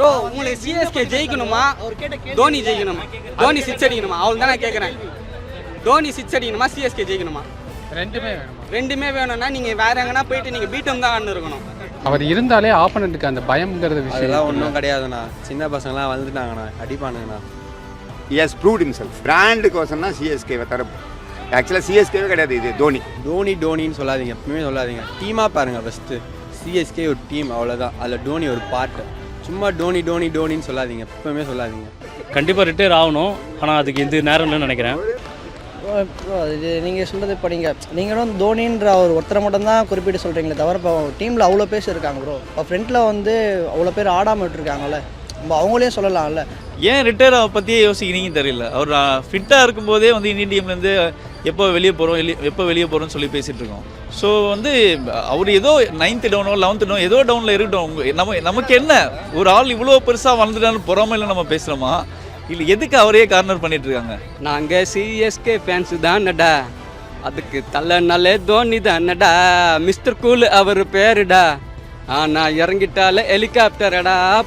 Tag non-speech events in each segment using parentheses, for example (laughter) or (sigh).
Bro உங்களுக்கு CSK ஜெயிக்கணுமா? தோனி ஜெயிக்கணுமா? தோனி சிக்ஸ் அடிக்கணுமா? அவள் தான் நான் கேட்குறேன் தோனி சிக்ஸ் அடிக்கணுமா? சிஎஸ்கே ஜெயிக்கணுமா? ரெண்டுமே வேணுமா. ரெண்டுமே வேணும்னா நீங்கள் வேற எங்கன்னா போயிட்டு நீங்கள் பீட்டம் தான் ஆடணும் இருக்கணும். அவர் இருந்தாலே ஆப்பனண்ட்டுக்கு அந்த பயம்ங்கிறது விஷயம். அதெல்லாம் ஒன்றும் கிடையாதுண்ணா. சின்ன பசங்களாம் வந்துட்டாங்கண்ணா அடிப்பானுங்கண்ணா. Yes proved himself. பிராண்டுக்கோசம்னா சிஎஸ்கேவை தர ஆக்சுவலாக சிஎஸ்கேவே கிடையாது இது தோனி டோனி டோனின்னு சொல்லாதீங்க. எப்பவுமே சொல்லாதீங்க. டீமாக பாருங்கள் ஃபஸ்ட்டு சிஎஸ்கே ஒரு டீம் அவ்வளோதான் அதில் டோனி ஒரு பார்ட் சும்மா டோனி டோனி டோனின்னு சொல்லாதீங்க. எப்பவுமே சொல்லாதீங்க. கண்டிப்பாக ரிட்டையர் ஆகணும். ஆனால் அதுக்கு இது நேரம் இல்லைன்னு நினைக்கிறேன். இது நீங்கள் சொல்கிறது படிங்க நீங்களும் தோனின்ற அவர் ஒருத்தரை மட்டும் தான் குறிப்பிட்டு சொல்கிறீங்களே தவிர இப்போ டீமில் அவ்வளோ பேர் இருக்காங்க ப்ரோ இப்போ ஃப்ரண்ட்டில் வந்து அவ்வளோ பேர் ஆடாமல் விட்டுருக்காங்கல்ல. நம்ம அவங்களையும் சொல்லலாம்ல. ஏன் ரிட்டையர் பற்றியே யோசிக்கிறீங்கன்னு தெரியல. அவர் ஃபிட்டாக இருக்கும்போதே வந்து இந்தியன் டீம்லேருந்து எப்போ வெளியே போகிறோம் எப்போ வெளியே போகிறோம்னு சொல்லி பேசிகிட்டு இருக்கோம். ஸோ வந்து அவர் ஏதோ நைன்த்து டவுனோ லெவன்த்து டவுன் ஏதோ டவுனில் இருக்கட்டும். உங்க- நம்ம நமக்கு என்ன? ஒரு ஆள் இவ்வளோ பெருசாக வளர்ந்துட்டான்னு பொறாமையில் நம்ம பேசுகிறோமா இல்லை எதுக்கு அவரையே கார்னர் பண்ணிட்டு இருக்காங்க? நாங்கள் சிஎஸ்கே ஃபேன்ஸு தானடா. அதுக்கு தலைனாலே தோனி தானடா. மிஸ்டர் கூல் அவர் பேருடா. ஆனா இறங்கிட்டாலே ஹெலிகாப்டரடா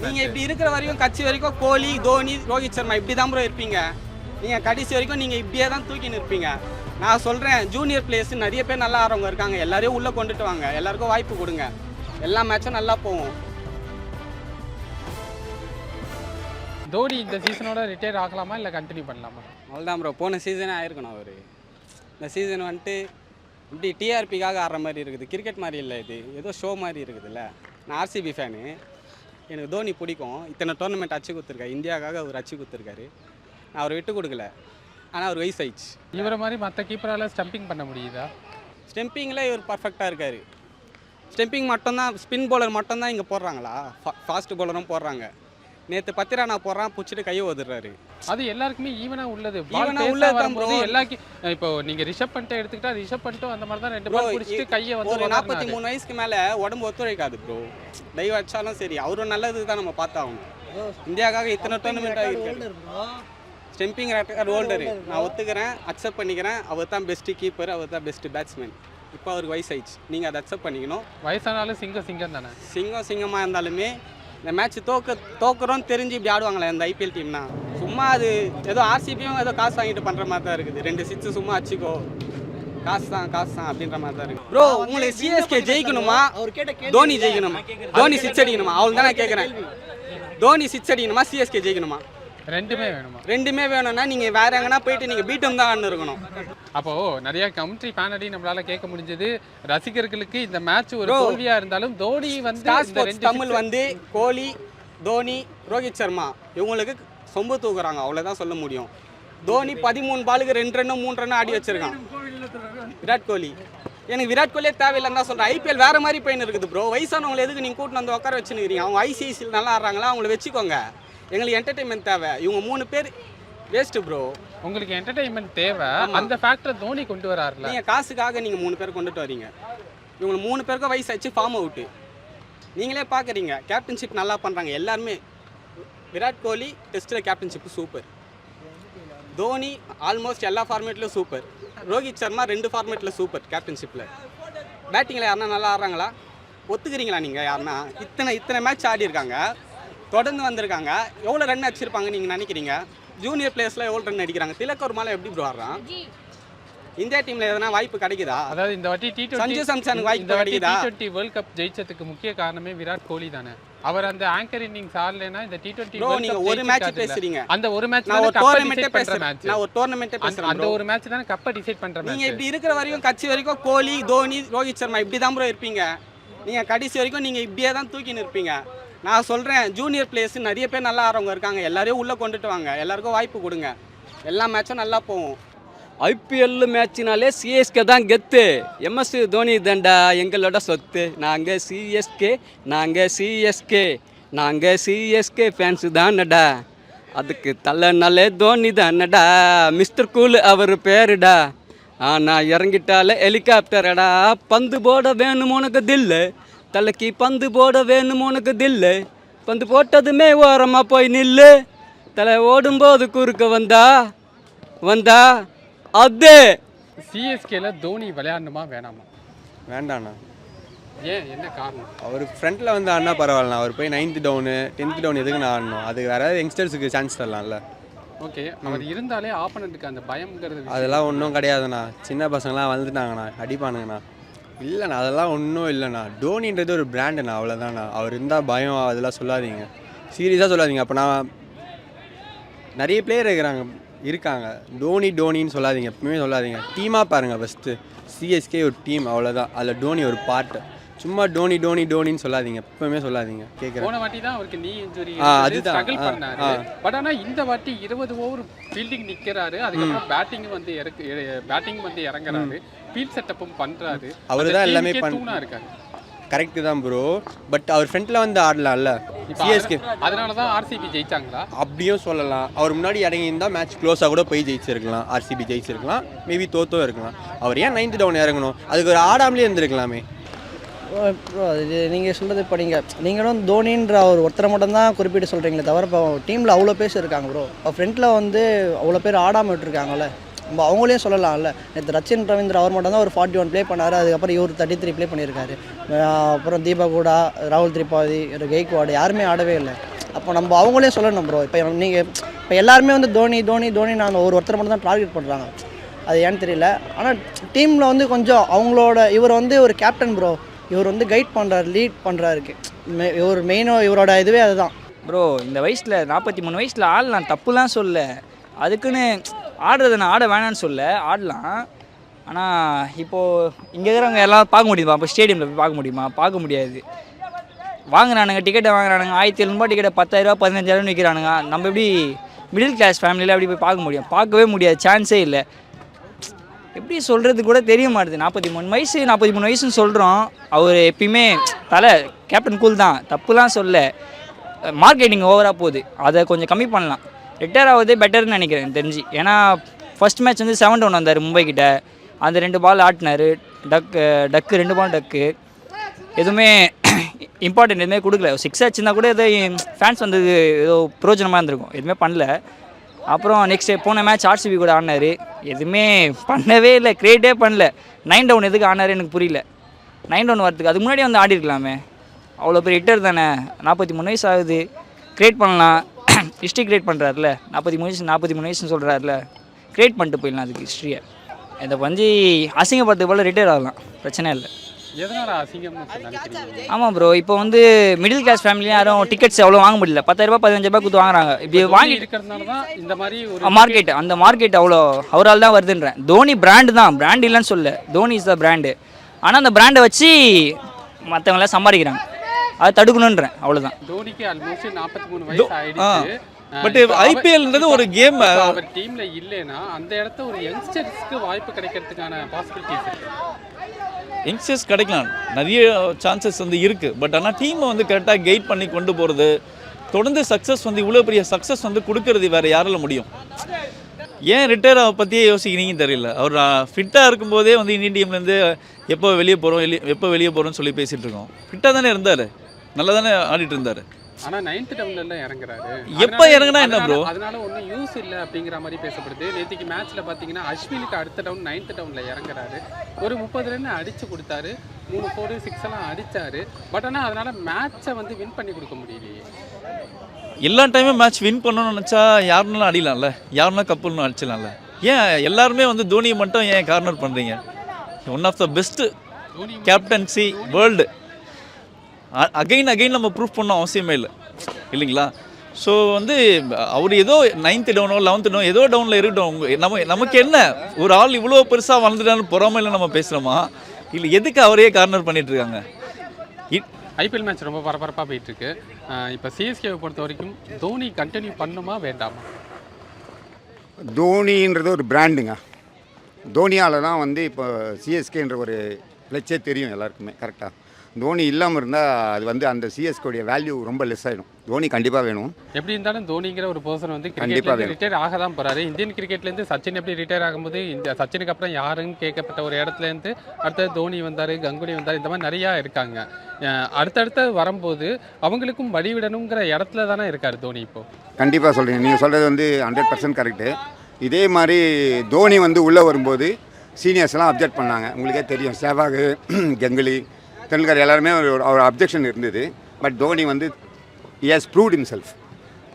நீங்க இப்படி இருக்கிற வரைக்கும் கட்சி வரைக்கும் கோலி தோனி ரோஹித் சர்மா இப்படி தான் ப்ரோ இருப்பீங்க. நீங்க கடைசி வரைக்கும் நீங்க இப்படியே தான் தூக்கின்னு இருப்பீங்க நான் சொல்றேன் ஜூனியர் பிளேயர்ஸ் நிறைய பேர் நல்லா ஆடுறவங்க இருக்காங்க. எல்லாரையும் உள்ள கொண்டுட்டு வாங்க. எல்லாருக்கும் வாய்ப்பு கொடுங்க. எல்லா மேட்சும் நல்லா போகும். தோனி இந்த சீசனோட ரிட்டையர் ஆகலாமா இல்லை கண்டினியூ பண்ணலாமா? அவ்வளோதான் ப்ரோ போன சீசனே ஆயிருக்கணும் அவர். இந்த சீசன் வந்துட்டு இப்படி டிஆர்பிக்காக ஆடுற மாதிரி இருக்குது. கிரிக்கெட் மாதிரி இல்லை இது. ஏதோ ஷோ மாதிரி இருக்குதுல்ல. நான் ஆர்சிபி ஃபேனு எனக்கு தோனி பிடிக்கும். இத்தனை டோர்னமெண்ட் அச்சு கொடுத்துருக்காரு. இந்தியாவுக்காக அவர் அச்சு கொடுத்துருக்காரு. நான் அவர் விட்டு கொடுக்கல. ஆனால் அவர் வயசு ஆயிடுச்சு. இவரை மாதிரி மற்ற கீப்பரால் ஸ்டம்பிங் பண்ண முடியுதா? ஸ்டெம்பிங்கில் இவர் பர்ஃபெக்டாக இருக்கார். ஸ்டெம்பிங் மட்டும்தான் ஸ்பின் பவுலர் மட்டும்தான் இங்கே போடுறாங்களா? ஃபாஸ்ட் பவுலரும் போடுறாங்க. நேற்று பத்திரானா போடுறான் பிடிச்சிட்டு கையை ஒதுறாரு அது எல்லாருக்குமே ஈவனா உள்ளது. பால் உள்ளது உள்ளது தான் வரும்போது bro. எல்லா கி- இப்போ நீங்க ரிஷப் பண்ணிட்டு எடுத்துக்கிட்டா ரிஷப் பண்ணிட்டு அந்த மாதிரி தான் ரெண்டு Bro, பால் பிடிச்சிட்டு கையை வந்து ஒரு நாற்பத்தி. மூணு வயசுக்கு மேலே உடம்பு ஒத்துழைக்காது ப்ரோ டைவ் அடிச்சாலும் சரி அவரும் நல்லது தான் நம்ம பார்த்தாகணும். இந்தியாவுக்காக இத்தனை டோர்னமெண்ட் ஆகிருக்கு ஸ்டெம்பிங் ரெக்கார்ட் ஹோல்டரு நான் ஒத்துக்கிறேன் அக்செப்ட் பண்ணிக்கிறேன். அவர் தான் பெஸ்ட்டு கீப்பர் அவர் தான் பெஸ்ட்டு பேட்ஸ்மேன் இப்போ அவருக்கு வயசு ஆயிடுச்சு. நீங்கள் அதை அக்செப்ட் பண்ணிக்கணும். வயசானாலும் சிங்கம் சிங்கம் தானே? சிங்கம் சிங்கமாக இருந்தாலுமே இந்த மேட்ச் தோக்க தோக்குறோன்னு தெரிஞ்சு இப்படி ஆடுவாங்களே இந்த ஐபிஎல் டீம்னா சும்மா அது ஏதோ ஆர்சிபியும் ஏதோ காசு வாங்கிட்டு பண்ணுற மாதிரி தான் இருக்குது. ரெண்டு சிக்ஸ் சும்மா அடிச்சுக்கோ காசு தான் காசு தான் அப்படின்ற மாதிரி தான் இருக்கு ப்ரோ உங்களுக்கு சிஎஸ்கே ஜெயிக்கணுமா? தோனி ஜெயிக்கணுமா? தோனி சிக்ஸ் அடிக்கணுமா? அவள் தான் நான் கேட்குறேன். தோனி சிக்ஸ் அடிக்கணுமா? சிஎஸ்கே ஜெயிக்கணுமா? ரெண்டுமே வேணுமா? ரெண்டுமே வேணும்னா நீங்கள் வேற எங்கன்னா போயிட்டு நீங்கள் பீட்டம் தான் இருக்கணும். அப்போ நிறைய கமெண்ட்ரி பேனடி நம்மளால கேட்க முடிஞ்சது. ரசிகர்களுக்கு இந்த மேட்ச் ஒரு Bro, தோல்வியா இருந்தாலும் தோனி வந்து தமிழ் வந்து கோலி தோனி ரோஹித் சர்மா இவங்களுக்கு சொம்பு தூக்குறாங்க. அவ்வளோதான் சொல்ல முடியும். தோனி பதிமூணு பாலுக்கு ரெண்டு ரன்னு மூணு ரன்னு ஆடி வச்சிருக்கான். விராட் கோலி. எனக்கு விராட் கோலியே தேவையில்லைன்னு தான் சொல்கிறேன் ஐபிஎல் வேற மாதிரி போயின்னு இருக்குது ப்ரோ வயசானவங்களை எதுக்கு நீங்கள் கூட்டின்னு வந்து உட்கார வச்சுருக்கிறீங்க அவங்க ஐசிஐசியில் நல்லா ஆடுறாங்களா? அவங்கள வச்சுக்கோங்க. எங்களுக்கு என்டர்டைன்மெண்ட் தேவை. இவங்க மூணு பேர் வேஸ்ட்டு ப்ரோ உங்களுக்கு என்டர்டைன்மெண்ட் தேவை. அந்த ஃபேக்டர் தோனி கொண்டு வராருல. நீங்கள் காசுக்காக நீங்கள் மூணு பேர் கொண்டுட்டு வரீங்க. இவங்க மூணு பேருக்கும் வயசாச்சு ஃபார்ம் அவுட்டு நீங்களே பார்க்குறீங்க கேப்டன்ஷிப் நல்லா பண்ணுறாங்க எல்லாருமே விராட் கோலி டெஸ்ட்டில் கேப்டன்ஷிப் சூப்பர் தோனி ஆல்மோஸ்ட் எல்லா ஃபார்மேட்லையும் சூப்பர் ரோஹித் சர்மா ரெண்டு ஃபார்மேட்டில் சூப்பர் கேப்டன்ஷிப்பில் பேட்டிங்கில் யாருன்னா நல்லா ஆடுறாங்களா? ஒத்துக்கிறீங்களா நீங்கள் யாருன்னா? இத்தனை இத்தனை மேட்ச் ஆடி இருக்காங்க தொடர்ந்து வந்திருக்காங்க. எவ்வளோ ரன் அடிச்சிருப்பாங்க நீங்கள் நினைக்கிறீங்க? ஜூனியர் பிளேயர்ஸ்லாம் எவ்வளோ ரன் அடிக்கிறாங்க? திலக் ஒரு மேலே எப்படி ப்ரோ ஆடுறான்? இந்தியா டீமில் எதனா வாய்ப்பு கிடைக்குதா? அதாவது இந்த வாட்டி டி சஞ்சு சாம்சனுக்கு வாய்ப்பு வாட்டி டி கிடைக்குதா? டுவெண்ட்டி வேர்ல்ட் கப் ஜெயிச்சதுக்கு முக்கிய காரணமே விராட் கோலி தானே. அவர் அந்த ஆங்கர் இன்னிங்ஸ் ஆடலைன்னா இந்த டி டுவெண்ட்டி ப்ரோ நீங்க ஒரு மேட்ச் பேசுறீங்க. அந்த ஒரு மேட்ச் நான் ஒரு பண்ற பேசுறேன். நான் ஒரு டோர்னமெண்ட்டே அந்த பேசுறேன் அந்த. ஒரு மேட்ச் தானே கப்பை டிசைட் பண்ற நீங்க மேட்ச் இப்படி இருக்கிற வரைக்கும் கட்சி வரைக்கும் கோலி தோனி ரோஹித் சர்மா இப்படி தான் ப்ரோ இருப்பீங்க. நீங்க கடைசி வரைக்கும் நீங்க இப்படியே தான் தூக்கின்னு இருப்பீங்க நான் சொல்கிறேன் ஜூனியர் பிளேயர்ஸ் நிறைய பேர் நல்லா ஆடுறவங்க இருக்காங்க. எல்லாரையும் உள்ளே கொண்டுட்டு வாங்க. எல்லாருக்கும் வாய்ப்பு கொடுங்க. எல்லா மேட்சும் நல்லா போகும் ஐபிஎல் மேட்ச்னாலே சிஎஸ்கே தான் கெத்து. எம்எஸ் தோனி தண்டா எங்களோட சொத்து. நாங்கள் சிஎஸ்கே நாங்கள் சிஎஸ்கே நாங்கள் சிஎஸ்கே ஃபேன்ஸு தானடா. அதுக்கு தலைனாலே தோனி தானடா. மிஸ்டர் கூல் அவர் பேருடா. ஆனால் இறங்கிட்டாலே ஹெலிகாப்டரடா பந்து போட வேணும் உனக்கு தில்லு. தலைக்கு பந்து போட வேணும் உனக்கு தில்லு. பந்து போட்டதுமே ஓரமா போய் நில்லு. தலை ஓடும்போது குறுக்க வந்தா? வந்தா? அது! சிஎஸ்கேல தோனி விளையாடணுமா வேணாமா? வேண்டாண்ணா. ஏன்? என்ன காரணம்? அவர் ஃப்ரண்ட்டில் வந்து ஆடினா பரவாயில்லண்ணா. அவர் போய் நைன்த் டவுனு டென்த் டவுன் எதுக்கு நான் ஆடணும்? அது வேற ஏதாவது யங்ஸ்டர்ஸுக்கு சான்ஸ் தரலாம்ல. ஓகே அவர் இருந்தாலே ஆப்பனண்ட்டுக்கு அந்த பயம்ங்கிறது. அதெல்லாம் ஒன்றும் கிடையாதுண்ணா. சின்ன பசங்களாம் வளர்ந்துட்டாங்கண்ணா. அடிப்பானுங்கண்ணா. இல்லைண்ணா அதெல்லாம் ஒன்றும் இல்லைண்ணா. டோனின்றது ஒரு பிராண்டுண்ணா அவ்வளோதாண்ணா அவர் இருந்தால் பயம் அதெல்லாம் சொல்லாதீங்க. சீரியஸாக சொல்லாதீங்க. அப்போ நான் நிறைய பிளேயர் இருக்கிறாங்க இருக்காங்க. டோனி டோனின்னு சொல்லாதீங்க. எப்பவுமே சொல்லாதீங்க. டீமாக பாருங்கள் ஃபஸ்ட்டு சிஎஸ்கே ஒரு டீம் அவ்வளோதான் அதில் டோனி ஒரு பார்ட்டு சும்மா டோனி டோனி டோனின்னு சொல்லாதீங்க. எப்பவுமே சொல்லாதீங்க. கேட்குறேன் போன வாட்டி தான் அவருக்கு நீ இன்ஜுரி ஆ, அதுதான். ஸ்ட்ரகிள் ஆ, பண்ணாரு. ஆ. பட் ஆனா இந்த வாட்டி இருபது ஓவர் ஃபீல்டிங் நிக்கிறாரு. அதுக்கப்புறம் பேட்டிங் வந்து இறக்கு பேட்டிங் வந்து இறங்குறாரு. ஃபீல்ட் செட்டப்பும் பண்றாரு. அவரு அந்த தான் எல்லாமே team-க்கே பண்- தூணா இருக்காரு. கரெக்டு தான் ப்ரோ பட் அவர் ஃப்ரண்ட்டில் வந்து ஆடலாம்ல. சிஎஸ்கே அதனால தான் ஆர்சிபி ஜெயிச்சாங்களா? அப்படியும் சொல்லலாம். அவர் முன்னாடி இறங்கியிருந்தா மேட்ச் க்ளோஸாக கூட போய் ஜெயிச்சிருக்கலாம். ஆர்சிபி ஜெயிச்சிருக்கலாம். மேபி தோத்தோ இருக்கலாம். அவர் ஏன் நைன்த் டவுன் இறங்கணும்? அதுக்கு ஒரு ஆடாமலே இருந்திருக்கலாமே. நீங்கள் சொல்கிறது இப்போ நீங்கள் நீங்களும் தோனின்ற ஒரு ஒருத்தரை மட்டும்தான் குறிப்பிட்டு சொல்கிறீங்களே தவிர இப்போ டீமில் அவ்வளோ பேர் இருக்காங்க ப்ரோ இப்போ ஃப்ரெண்டில் வந்து அவ்வளோ பேர் ஆடாமல் விட்டுருக்காங்கல்ல. நம்ம அவங்களையும் சொல்லலாம்ல. நேற்று ரச்சின் ரவீந்திர அவர் மட்டும் தான் ஒரு ஃபார்ட்டி ஒன் ப்ளே பண்ணார். அதுக்கப்புறம் இவர் தேர்ட்டி த்ரீ ப்ளே பண்ணியிருக்காரு அப்புறம் தீபா கூடா ராகுல் திரிபாதி கெய்க்வாடு யாருமே ஆடவே இல்லை. அப்போ நம்ம அவங்களையும் சொல்லணும் ப்ரோ இப்போ நீங்கள் இப்போ எல்லாருமே வந்து தோனி தோனி தோனி நான் ஒரு ஒருத்தரை மட்டும் தான் டார்கெட் பண்ணுறாங்க அது ஏன்னு தெரியல. ஆனால் டீமில் வந்து கொஞ்சம் அவங்களோட இவர் வந்து ஒரு கேப்டன் ப்ரோ இவர் வந்து கைட் பண்ணுறாரு லீட் பண்ணுறாருக்கு இவர் மெயினோ இவரோட இதுவே அதுதான். ப்ரோ இந்த வயசில் நாற்பத்தி மூணு வயசில் ஆடலாம் தப்புலாம் சொல்ல அதுக்குன்னு ஆடுறதை நான் ஆட வேணான்னு சொல்ல ஆடலாம். ஆனால் இப்போது இங்கே இருக்கிறவங்க எல்லாம் பார்க்க முடியுமா? இப்போ ஸ்டேடியமில் போய் பார்க்க முடியுமா? பார்க்க முடியாது. வாங்குறானுங்க டிக்கெட்டை வாங்குறானுங்க ஆயிரத்தி எழுநூறுபா டிக்கெட்டை பத்தாயிரரூபா பதினஞ்சாயிரம் விற்கிறானுங்க நம்ம எப்படி மிடில் கிளாஸ் ஃபேமிலியில் அப்படி போய் பார்க்க முடியும்? பார்க்கவே முடியாது சான்ஸே இல்லை. எப்படி சொல்கிறது கூட தெரிய மாட்டுது. நாற்பத்தி மூணு வயசு நாற்பத்தி மூணு வயசுன்னு சொல்கிறோம் அவர் எப்பயுமே தலை கேப்டன் கூல் தான். தப்புலாம் சொல்ல. மார்க்கெட்டிங் ஓவராக போகுது. அதை கொஞ்சம் கம்மி பண்ணலாம். ரிட்டையர் ஆகுதே பெட்டர்னு நினைக்கிறேன் தெரிஞ்சு. ஏன்னா ஃபர்ஸ்ட் மேட்ச் வந்து செவன் டவுன் வந்தார் மும்பைக்கிட்ட அந்த ரெண்டு பால் ஆட்டினார். டக்கு டக்கு ரெண்டு பால் டக்கு எதுவுமே (coughs) இம்பார்ட்டன்ட் எதுவுமே கொடுக்கல. சிக்ஸ் ஆச்சுன்னா கூட எதோ ஃபேன்ஸ் வந்தது ஏதோ பிரயோஜனமாக இருந்திருக்கும். எதுவுமே பண்ணல. அப்புறம் நெக்ஸ்ட் போன மேட்ச் ஆர்சிபி கூட ஆடினாரு. எதுவுமே பண்ணவே இல்லை கிரியேட்டே பண்ணல. நைன் டவுன் எதுக்கு ஆடினாரு எனக்கு புரியல. நைன் டவுன் வரதுக்கு அதுக்கு முன்னாடி வந்து ஆடி இருக்கலாமே அவ்வளோ பெரிய ஹிட்டர் தானே. நாற்பத்தி மூணு வயசு ஆகுது. கிரியேட் பண்ணலாம். ஹிஸ்ட்ரி கிரியேட் பண்ணுறாருல நாற்பத்தி மூணு வயசு நாற்பத்தி மூணு வயசுன்னு சொல்கிறாருல கிரியேட் பண்ணிட்டு போயிடலாம் அதுக்கு ஹிஸ்ட்ரியை இதை வந்து அசிங்கப்படுறதுக்கு போல் ரிட்டையர் ஆகலாம். பிரச்சனை இல்லை. ஆமாம் ப்ரோ இப்போ வந்து மிடில் கிளாஸ் ஃபேமிலியும் யாரும் டிக்கெட்ஸ் அவ்வளோ வாங்க முடியல. பத்தாயிரரூபா பதினஞ்சாயிரரூபா கொடுத்து வாங்குறாங்க. இப்படி வாங்கி இந்த மாதிரி ஒரு மார்க்கெட் அந்த மார்க்கெட் அவ்வளோ அவரால் தான் வருதுன்றேன். தோனி பிராண்டு தான் பிராண்ட் இல்லைன்னு சொல்ல தோனி இஸ் த பிராண்டு ஆனால் அந்த பிராண்டை வச்சு மற்றவங்களாம் சம்பாதிக்கிறாங்க. அதை தடுக்கணுன்றேன் அவ்வளோதான் தோனிக்கு ஆல்மோஸ்ட் நாற்பத்தி மூணு வயசு ஆயிடுச்சு. பட் ஐபிஎல்ன்றது ஒரு கேம் அவர் டீம்ல இல்லைன்னா அந்த இடத்த ஒரு யங்ஸ்டர்ஸ்க்கு வாய்ப்பு கிடைக்கிறதுக்கான பாசிபிலிட்டிஸ் இருக்கு. யங்ஸ்டர்ஸ் கிடைக்கலாம். நிறைய சான்சஸ் வந்து இருக்குது பட் ஆனால் டீமை வந்து கரெக்டாக கைட் பண்ணி கொண்டு போகிறது தொடர்ந்து சக்ஸஸ் வந்து இவ்வளோ பெரிய சக்ஸஸ் வந்து கொடுக்கறது வேறு யாரால முடியும்? ஏன் ரிட்டையர் ஆக பற்றியே யோசிக்கிறீங்கன்னு தெரியல. அவர் ஃபிட்டாக இருக்கும்போதே வந்து இந்தியன் டீம்லேருந்து எப்போ வெளியே போகிறோம் வெளியே எப்போ வெளியே போகிறோம்னு சொல்லி பேசிகிட்டு இருக்கோம். ஃபிட்டாக தானே இருந்தார். நல்லா தானே ஆடிட்டு இருந்தார். ஆனா நைன்த் டவுன்ல எல்லாம் இறங்குறாரு. எப்ப இறங்குனா என்ன bro? அதனால ஒன்றும் யூஸ் இல்லை அப்படிங்கிற மாதிரி பேசப்படுது. நேத்திக்கு மேட்ச்ல பாத்தீங்கன்னா அஸ்வினுக்கு அடுத்த டவுன் நைன்த் டவுன்ல இறங்குறாரு. ஒரு முப்பது ரன் அடிச்சு கொடுத்தாரு. மூணு ஃபோர் சிக்ஸ் எல்லாம் அடிச்சாரு. பட் ஆனா அதனால மேட்சை வந்து வின் பண்ணி கொடுக்க முடியலையே. எல்லா டைமும் மேட்ச் வின் பண்ணணும்னு நினச்சா யாருனாலும் அடிலாம்ல? யாருனா கப்புன்னு அடிச்சிடலாம்ல? ஏன் எல்லாருமே வந்து தோனியை மட்டும் ஏன் கார்னர் பண்ணுறீங்க one of the best captaincy world again again நம்ம ப்ரூஃப் பண்ண அவசியமே இல்லை. இல்லைங்களா? ஸோ வந்து அவர் ஏதோ நைன்த்து டவுனோ லெவன்த்து டவுன் ஏதோ டவுனில் இருக்கட்டும். உங்க- நம்ம நமக்கு என்ன? ஒரு ஆள் இவ்வளோ பெருசாக வளர்ந்துட்டான்னு பொறாமையில் நம்ம பேசுகிறோமா இல்லை எதுக்கு அவரையே கார்னர் பண்ணிட்டு இருக்காங்க? இ- ஐபிஎல் மேட்ச் ரொம்ப பரபரப்பாக போயிட்டு இருக்கு அஹ் இப்போ சிஎஸ்கேவை பொறுத்த வரைக்கும் தோனி கண்டினியூ பண்ணுமா வேண்டாமா? தோனின்றது ஒரு பிராண்டுங்க தோனியால் தான் வந்து இப்போ சிஎஸ்கேன்ற ஒரு பிளச்சே தெரியும் எல்லாருக்குமே கரெக்டாக தோனி இல்லாமல் இருந்தால் அது வந்து அந்த சிஎஸ்கேடைய வேல்யூ ரொம்ப லெஸ் ஆகிடும் தோனி கண்டிப்பாக வேணும். எப்படி இருந்தாலும் தோனிங்கிற ஒரு பர்சன் வந்து கண்டிப்பா கிரிக்கெட்ல வேணும். ரிட்டையர் ஆக தான் போறாரு. இந்தியன் கிரிக்கெட்ல இருந்து சச்சின் எப்படி ரிட்டையர் ஆகும்போது இந்த சச்சினுக்கு அப்புறம் யாருன்னு கேட்கப்பட்ட ஒரு இடத்துல இருந்து அடுத்தது தோனி வந்தாரு கங்குலி வந்தாரு இந்த மாதிரி நிறையா இருக்காங்க. அடுத்தடுத்து வரும்போது அவங்களுக்கும் வழிவிடணுங்கிற இடத்துல தானே இருக்காரு தோனி இப்போ. கண்டிப்பாக சொல்கிறீங்க நீங்கள் சொல்கிறது வந்து ஹண்ட்ரட் பர்சன்ட் கரெக்டு இதே மாதிரி தோனி வந்து உள்ளே வரும்போது சீனியர்ஸ்லாம் அப்ஜெக்ட் பண்ணாங்க. உங்களுக்கே தெரியும். சேவாக் (clears throat) கங்குலி தெண்டுல்கர் எல்லாருமே ஒரு ஒரு அப்ஜெக்ஷன் இருந்தது. பட் தோனி வந்து is proved himself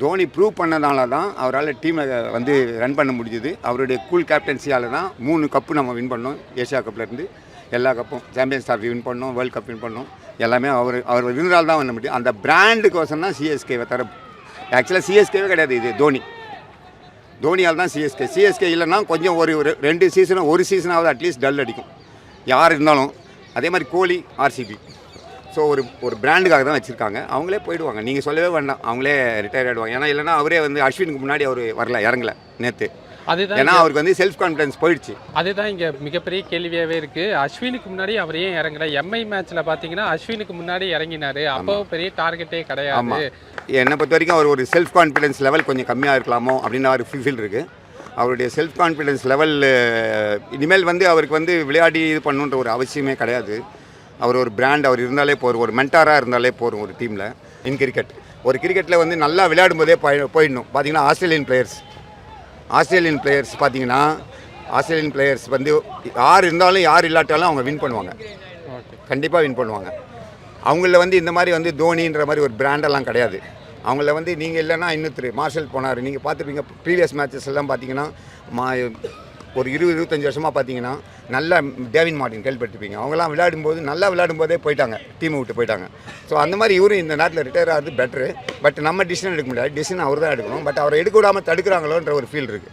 Dhoni prove பண்ணதால தான் அவரால் டீமை வந்து ரன் பண்ண முடிஞ்சுது. அவருடைய கூல் கேப்டன்சியால் தான் மூணு கப்பு நம்ம வின் பண்ணோம். ஏஷியா கப்லேருந்து எல்லா கப்பும் சாம்பியன்ஸ் ட்ராஃபி வின் பண்ணோம் வேர்ல்ட் கப் வின் பண்ணோம். எல்லாமே அவர் அவர் இருந்தால் தான் பண்ண முடியும். அந்த பிராண்டுக்கோசம் தான் சிஎஸ்கேவை தர ஆக்சுவலாக சிஎஸ்கேவே கிடையாது இது தோனி. தோனியால் தான் சிஎஸ்கே சிஎஸ்கே இல்லைன்னா கொஞ்சம் ஒரு ஒரு ரெண்டு சீசனும் ஒரு சீசனாவது அட்லீஸ்ட் டல் அடிக்கும். யார் இருந்தாலும் அதே மாதிரி கோலி ஆர்சிபி ஸோ ஒரு ஒரு பிராண்டுக்காக தான் வச்சுருக்காங்க. அவங்களே போயிடுவாங்க. நீங்கள் சொல்லவே வேண்டாம். அவங்களே ரிட்டையர் ஆகிடுவாங்க ஏன்னா இல்லைன்னா அவரே வந்து அஸ்வினுக்கு முன்னாடி அவர் வரல இறங்கல நேற்று அதுதான் ஏன்னா அவருக்கு வந்து செல்ஃப் கான்ஃபிடன்ஸ் போயிடுச்சு. அதுதான் இங்க மிகப்பெரிய கேள்வியாவே இருக்கு. அஸ்வினுக்கு முன்னாடி அவர் ஏன் இறங்கல? எம்ஐ மேட்ச்ல பாத்தீங்கன்னா அஸ்வினுக்கு முன்னாடி இறங்கினாரு. அப்போ பெரிய டார்கெட்டே கிடையாது. என்னை பொறுத்த வரைக்கும் அவர் ஒரு செல்ஃப் கான்ஃபிடன்ஸ் லெவல் கொஞ்சம் கம்மியாக இருக்கலாமோ அப்படின்னு ஒரு ஃபீல் இருக்குது அவருடைய செல்ஃப் கான்ஃபிடன்ஸ் லெவல் இனிமேல் வந்து அவருக்கு வந்து விளையாடி இது பண்ணுன்ற ஒரு அவசியமே கிடையாது. அவர் ஒரு பிராண்ட் அவர் இருந்தாலே போதும். ஒரு மென்டாராக இருந்தாலே போதும் ஒரு டீமில் இன் கிரிக்கெட் ஒரு கிரிக்கெட்டில் வந்து நல்லா விளையாடும் போதே போய் போயிடணும். பார்த்தீங்கன்னா ஆஸ்திரேலியன் பிளேயர்ஸ் ஆஸ்திரேலியன் பிளேயர்ஸ் பார்த்தீங்கன்னா ஆஸ்திரேலியன் பிளேயர்ஸ் வந்து யார் இருந்தாலும் யார் இல்லாட்டாலும் அவங்க வின் பண்ணுவாங்க. கண்டிப்பாக வின் பண்ணுவாங்க. அவங்கள வந்து இந்த மாதிரி வந்து தோனின்ற மாதிரி ஒரு பிராண்டெல்லாம் கிடையாது. அவங்கள வந்து நீங்கள் இல்லைன்னா இன்னொருத்தர் மார்ஷல் போனார். நீங்கள் பார்த்துருப்பீங்க ப்ரீவியஸ் மேட்சஸ் எல்லாம் பார்த்தீங்கன்னா மா ஒரு இருபது இருபத்தஞ்சி வருஷமாக பார்த்தீங்கன்னா நல்லா டேவின் மார்டின் கேள்விப்பட்டிருப்பீங்க. அவங்களாம் விளையாடும்போது நல்லா விளையாடும் போதே போயிட்டாங்க டீமை விட்டு போயிட்டாங்க. ஸோ அந்த மாதிரி இவரும் இந்த நாட்டில் ரிட்டையர் ஆகிறது பெட்ரு பட் நம்ம டிசிஷன் எடுக்க முடியாது. டிசிஷன் அவர் தான் எடுக்கணும். பட் அவரை எடுக்க விடாமல் தடுக்கிறாங்களோன்ற ஒரு ஃபீல் இருக்குது